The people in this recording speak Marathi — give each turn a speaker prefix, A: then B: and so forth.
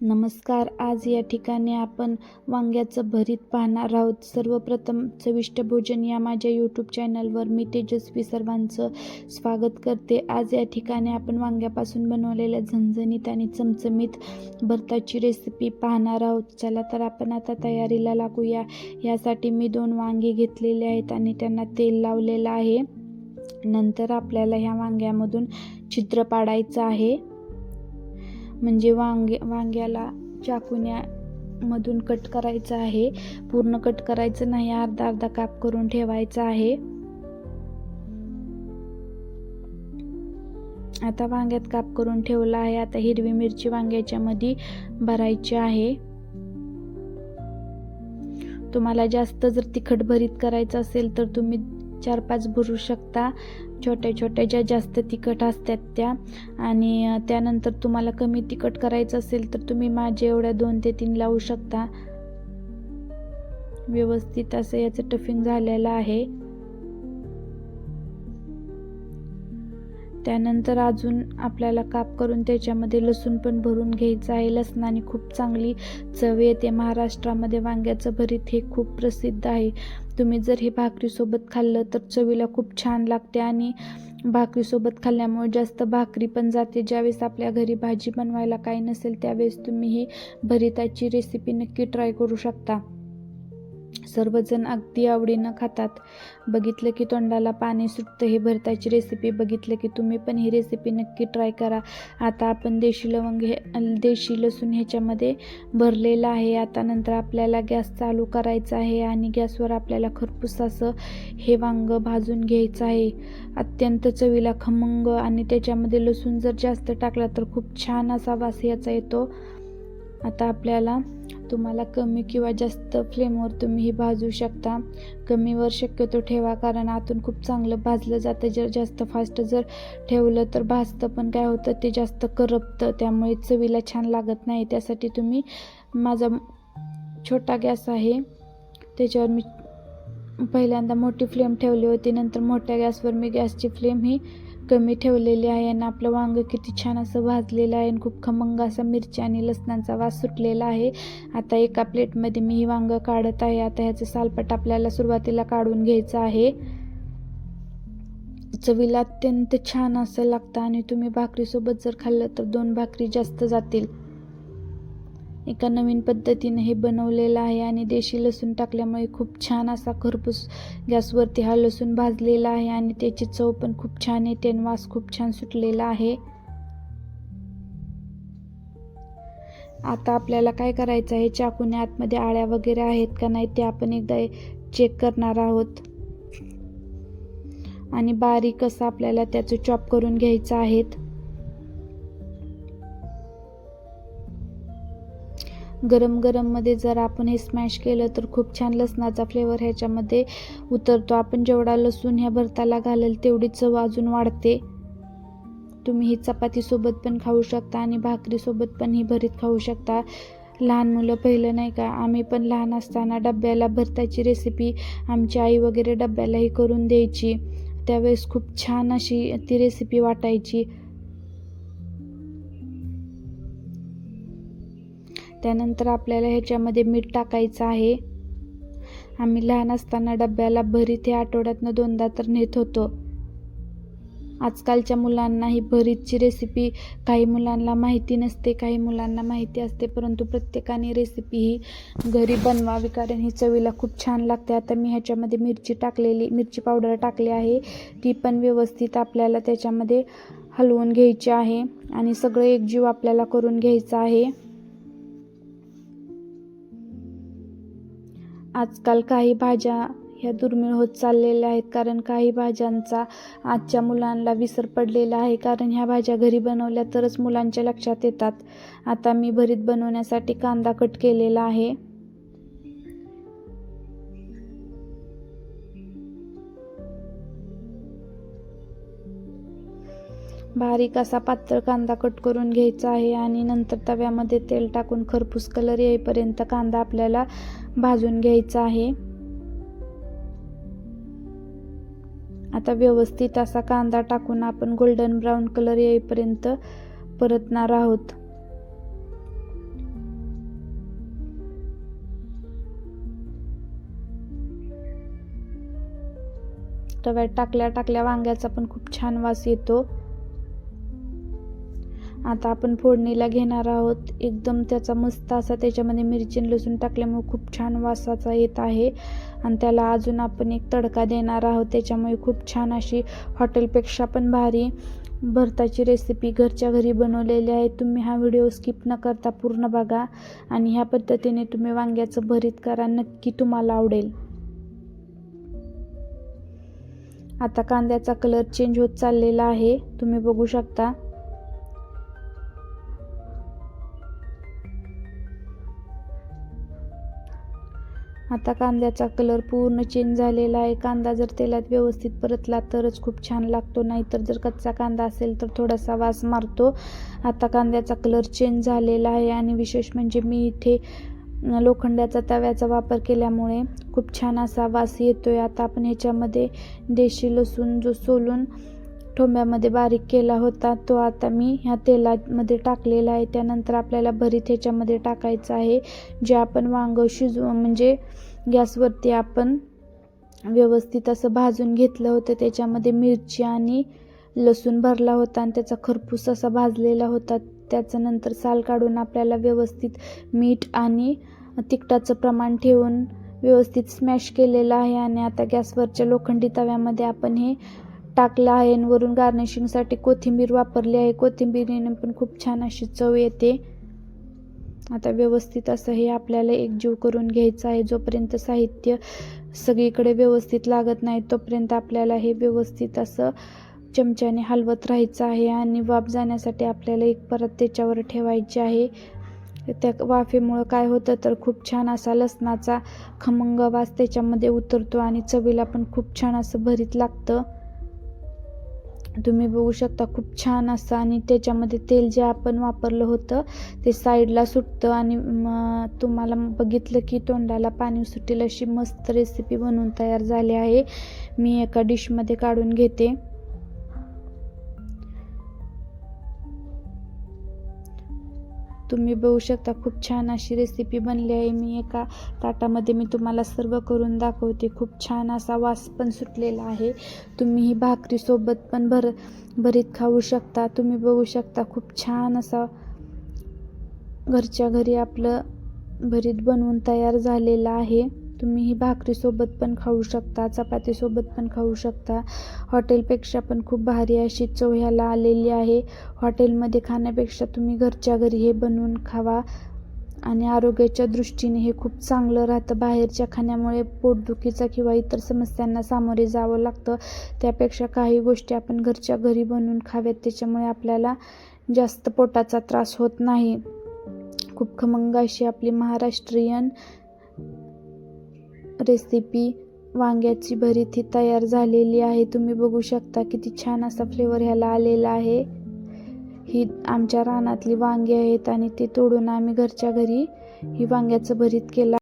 A: नमस्कार. आज या ठिकाणी आपण वांग्याचं भरीत पाहणार आहोत. सर्वप्रथम चविष्ट भोजन या माझ्या यूट्यूब चॅनलवर मी तेजस्वी सर्वांचं स्वागत करते. आज या ठिकाणी आपण वांग्यापासून बनवलेल्या झणझणीत आणि चमचमीत भरताची रेसिपी पाहणार आहोत. चला तर आपण आता तयारीला लागूया. यासाठी मी दोन वांगी घेतलेले आहेत आणि त्यांना तेल लावलेलं आहे. नंतर आपल्याला ह्या वांग्यामधून छिद्र पाडायचं आहे. म्हणजे वांगे वांग्याला चाकून्या मधून कट करायचं आहे. पूर्ण कट करायचं नाही. अर्धा अर्धा काप करून ठेवायचा आहे. आता वांग्यात काप करून ठेवला आहे. आता हिरवी मिरची वांग्याच्या मध्ये भरायची आहे. तुम्हाला जास्त जर तिखट भरीत करायचं असेल तर तुम्ही चार पाच भरू शकता. छोट्या छोट्या ज्या जास्त तिखट असतात त्या. आणि त्यानंतर तुम्हाला कमी तिखट करायचं असेल तर तुम्ही माझे एवढ्या दोन ते तीन लावू शकता. व्यवस्थित असं याचं टफिंग झालेलं आहे. त्यानंतर अजून आपल्याला काप करून त्याच्यामध्ये लसूण पण भरून घ्यायचं आहे. लसणाने खूप चांगली चव येते. महाराष्ट्रामध्ये वांग्याचं भरीत हे खूप प्रसिद्ध आहे. तुम्ही जर हे भाकरीसोबत खाल्लं तर चवीला खूप छान लागते आणि भाकरीसोबत खाल्ल्यामुळे जास्त भाकरी पण जाते. ज्यावेळेस आपल्या घरी भाजी बनवायला काही नसेल त्यावेळेस तुम्ही ही भरिताची रेसिपी नक्की ट्राय करू शकता. सर्वजण अगदी आवडीनं खातात. बघितलं की तोंडाला पाणी सुटतं हे भरताची रेसिपी बघितलं की तुम्ही पण ही रेसिपी नक्की ट्राय करा. आता आपण देशी लवंग हे देशी लसूण ह्याच्यामध्ये भरलेलं आहे. आता नंतर आपल्याला गॅस चालू करायचा आहे आणि गॅसवर आपल्याला खरपूस असं हे वांग भाजून घ्यायचं आहे. अत्यंत चवीला खमंग आणि त्याच्यामध्ये लसूण जर जास्त टाकला तर खूप छान असा वास याचा येतो. आता आपल्याला तुम्हाला कमी किंवा जास्त फ्लेमवर तुम्ही ही भाजू शकता. कमीवर शक्यतो ठेवा कारण आतून खूप चांगलं भाजलं जातं. जर जास्त फास्ट जर ठेवलं तर भाजतं पण काय होतं ते जास्त करपतं. त्यामुळे चवीला छान लागत नाही. त्यासाठी तुम्ही माझा छोटा गॅस आहे. त्याच्यावर मी पहिल्यांदा मोठी फ्लेम ठेवली होती. नंतर मोठ्या गॅसवर मी गॅसची फ्लेम ही कमी ठेवलेली आहे आणि आपलं वांग किती छान असं भाजलेलं आहे आणि खूप खमंग असा मिरची आणि लसणाचा वास सुटलेला आहे. आता एका प्लेटमध्ये मी ही वांग काढत आहे. आता ह्याचं सालपट आपल्याला सुरुवातीला काढून घ्यायचं आहे. चवीला अत्यंत छान असं लागतं आणि तुम्ही भाकरीसोबत जर खाल्लं तर दोन भाकरी जास्त जातील. एका नवीन पद्धतीने हे बनवलेलं आहे आणि देशी लसूण टाकल्यामुळे खूप छान असा खरपूस गॅसवरती हा लसूण भाजलेला आहे आणि त्याची चव पण खूप छान येते आणि वास खूप छान सुटलेला आहे. आता आपल्याला काय करायचं आहे? चाकूने आतमध्ये आळ्या वगैरे आहेत का नाही ते आपण एकदा चेक करणार आहोत. आणि बारीक असं आपल्याला त्याचं चॉप करून घ्यायचं आहेत. गरम गरममध्ये जर आपण हे स्मॅश केलं तर खूप छान लसणाचा फ्लेवर ह्याच्यामध्ये उतरतो. आपण जेवढा लसूण ह्या भरताला घालेल तेवढी चव अजून वाढते. तुम्ही ही चपातीसोबत पण खाऊ शकता आणि भाकरीसोबत पण ही भरीत खाऊ शकता. लहान मुलं पहिलं नाही का आम्ही पण लहान असताना डब्याला भरताची रेसिपी आमची आई वगैरे डब्यालाही करून द्यायची. त्यावेळेस खूप छान अशी ती रेसिपी वाटायची. त्यानंतर आपल्याला ह्याच्यामध्ये मीठ टाकायचं आहे. आम्ही लहान असताना डब्याला भरीत हे आठवड्यातनं दोनदा तर नेत होतो. आजकालच्या मुलांना ही भरीतची रेसिपी काही मुलांना माहिती नसते काही मुलांना माहिती असते परंतु प्रत्येकाने रेसिपी ही घरी बनवावी कारण ही चवीला खूप छान लागते. आता मी ह्याच्यामध्ये मिरची टाकलेली मिरची पावडर टाकली आहे. ती पण व्यवस्थित आपल्याला त्याच्यामध्ये हलवून घ्यायची आहे आणि सगळं एकजीव आपल्याला करून घ्यायचं आहे. आजकाल काही भाज्या ह्या दुर्मिळ होत चाललेल्या आहेत. कारण काही भाज्यांचा आजच्या मुलांना विसर पडलेला आहे. कारण ह्या भाज्या घरी बनवल्या तरच मुलांच्या लक्षात येतात. आता मी भरीत बनवण्यासाठी कांदा कट केलेला आहे. बारीक असा पातळ कांदा कट करून घ्यायचा आहे आणि नंतर तव्यामध्ये तेल टाकून खरपूस कलर येईपर्यंत कांदा आपल्याला भाजून घ्यायचा आहे. आता व्यवस्थित असा कांदा टाकून आपण गोल्डन ब्राऊन कलर येईपर्यंत परतणार आहोत. तव्यात टाकल्या टाकल्या वांग्याचा पण खूप छान वास येतो. आता आपण फोडणीला घेणार आहोत. एकदम त्याचा मस्त असा त्याच्यामध्ये मिरची आणि लसूण टाकल्यामुळे खूप छान वासाचा येत आहे. आणि त्याला अजून आपण एक तडका देणार आहोत. त्याच्यामुळे खूप छान अशी हॉटेलपेक्षा पण भारी भरताची रेसिपी घरच्या घरी बनवलेली आहे. तुम्ही हा व्हिडिओ स्किप न करता पूर्ण बघा. आणि ह्या पद्धतीने तुम्ही वांग्याचं भरीत करा. नक्की तुम्हाला आवडेल. आता कांद्याचा कलर चेंज होत चाललेला आहे. तुम्ही बघू शकता. आता कांद्याचा कलर पूर्ण चेंज झालेला आहे. कांदा जर तेलात व्यवस्थित परतला तरच खूप छान लागतो. नाहीतर जर कच्चा कांदा असेल तर थोडासा वास मारतो. आता कांद्याचा कलर चेंज झालेला आहे आणि विशेष म्हणजे मी इथे लोखंडाचा तव्याचा वापर केल्यामुळे खूप छान असा वास येतो आहे आता आपण ह्याच्यामध्ये देशी लसूण जो सोलून ठोंब्यामध्ये बारीक केला होता. तो आता मी ह्या तेलामध्ये टाकलेला आहे. त्यानंतर आपल्याला भरीत ह्याच्यामध्ये टाकायचं आहे. जे आपण वांगं शिजव म्हणजे गॅसवरती आपण व्यवस्थित असं भाजून घेतलं होतं. त्याच्यामध्ये मिरची आणि लसूण भरला होता आणि त्याचा खरपूस असा भाजलेला होता. त्याचं नंतर साल काढून आपल्याला व्यवस्थित मीठ आणि तिखटाचं प्रमाण ठेवून व्यवस्थित स्मॅश केलेलं आहे. आणि आता गॅसवरच्या लोखंडी तव्यामध्ये आपण हे टाकलं आहे आणि वरून गार्निशिंगसाठी कोथिंबीर वापरली आहे. कोथिंबीरीने पण खूप छान अशी चव येते. आता व्यवस्थित असं हे आपल्याला एकजीव करून घ्यायचं आहे. जोपर्यंत साहित्य सगळीकडे व्यवस्थित लागत नाही तोपर्यंत आपल्याला हे व्यवस्थित असं चमच्याने हलवत राहायचं आहे आणि वाफ जाण्यासाठी आपल्याला एक परत त्याच्यावर ठेवायची आहे. त्या वाफेमुळं काय होतं तर खूप छान असा लसणाचा खमंग वास त्याच्यामध्ये उतरतो आणि चवीला पण खूप छान असं भरीत लागतं. तुम्ही बघू शकता खूप छान असं आणि त्याच्यामध्ये तेल जे आपण वापरलं होतं ते साईडला सुटतं आणि तुम्हाला बघितलं की तोंडाला पाणी सुटेल अशी मस्त रेसिपी बनवून तयार झाली आहे. मी एका डिशमध्ये काढून घेते. तुम्ही बघू शकता खूप छान अशी रेसिपी बनली आहे. मी एका ताटामध्ये मी तुम्हाला सर्व करून दाखवते. खूप छान असा वास पण सुटलेला आहे. तुम्ही ही भाकरीसोबत पण भर भरीत खाऊ शकता. तुम्ही बघू शकता खूप छान असा घरच्या घरी आपलं भरीत बनवून तयार झालेलं आहे. तुम्ही ही भाकरीसोबत पण खाऊ शकता चपातीसोबत पण खाऊ शकता. हॉटेलपेक्षा पण खूप भारी अशी चव ह्याला आलेली आहे. हॉटेलमध्ये खाण्यापेक्षा तुम्ही घरच्या घरी हे बनवून खावा आणि आरोग्याच्या दृष्टीने हे खूप चांगलं राहतं. बाहेरच्या खाण्यामुळे पोटदुखीचा किंवा इतर समस्यांना सामोरे जावं लागतं. त्यापेक्षा काही गोष्टी आपण घरच्या घरी बनवून खाव्यात त्याच्यामुळे आपल्याला जास्त पोटाचा त्रास होत नाही. खूप खमंग अशी आपली महाराष्ट्रीयन रेसिपी वांग्याची भरीत ही तयार झालेली आहे. तुम्ही बघू शकता किती छान असा फ्लेवर ह्याला आलेला आहे. ही आमच्या रानातली वांगी आहेत आणि ते तोडून आम्ही घरच्या घरी ही वांग्याचं भरीत केलं